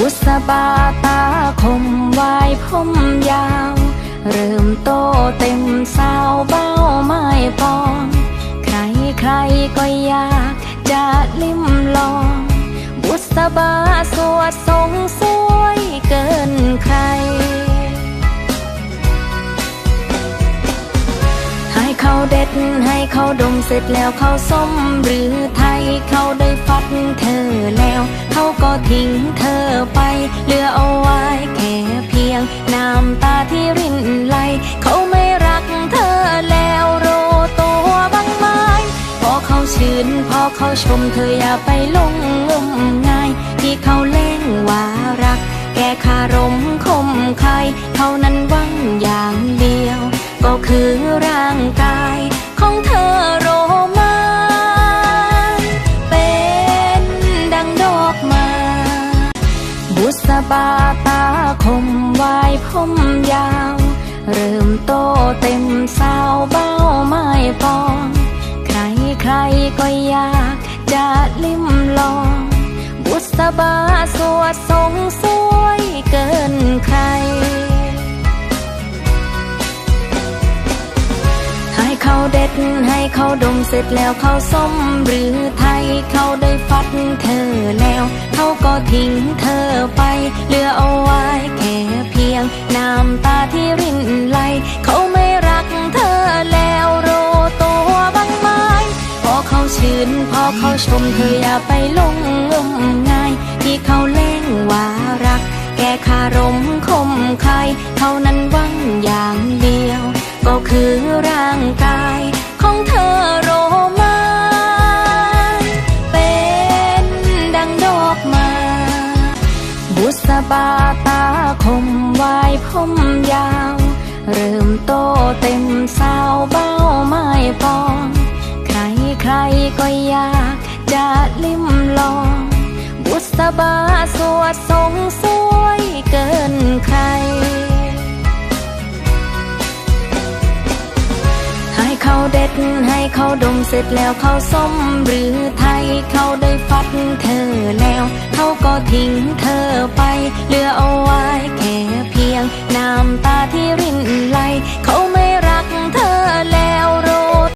บุษบาตาคมวายผมยาว เริ่มโตเต็มสาวเบ้าไม้ปอง ใครใครก็อยากจะลิ้มลอง บุษบาสวดทรงสวยเกินใคร เขาเด็ดให้เขาดมเสร็จแล้วเขาส้มหรือไทยเขาได้ฟัดเธอแล้ว เขาก็ทิ้งเธอไปเหลือเอาไว้แค่เพียงน้ำตาที่รินไหลเขาไม่รักเธอแล้วโรตัวบ้างไหมพอเขาชื่นพอเขาชมเธออย่าไปลงงมงายที่เขาเล่งว่ารัก แกคารมคมใคายเขานั้นวังอย่างเดียว ก็คือร่าง บาตาคมวายผมยาว เริ่มโตเต็มสาวเบ้าไม้ปอง ใครใครก็อยากจะลิ้มลอง บุษบาสวดทรงสวยเกินใคร ให้เขาเด็ดให้เขาดมเสร็จแล้วเขาส้มหรือไทยเขาได้ฟัดเธอแล้ว เขาก็ทิ้งเธอ ชื่น พอเขาชมเธออย่าไปหลงงมงาย ที่เขาเล่งว่ารัก แกคารมคมคายเขานั้นวังอย่างเดียว ก็คือร่างกายของเธอโรมานเป็นดังดอกไมา บุษบาตาคมวายผม บาสวดสงสวยเกินใคร ให้เขาเด็ดให้เขาดมเสร็จแล้วเขาส้มหรือไทยเขาได้ฟัดเธอแล้ว เขาก็ทิ้งเธอไปเหลือเอาไว้แค่เพียงน้ำตาที่รินไหล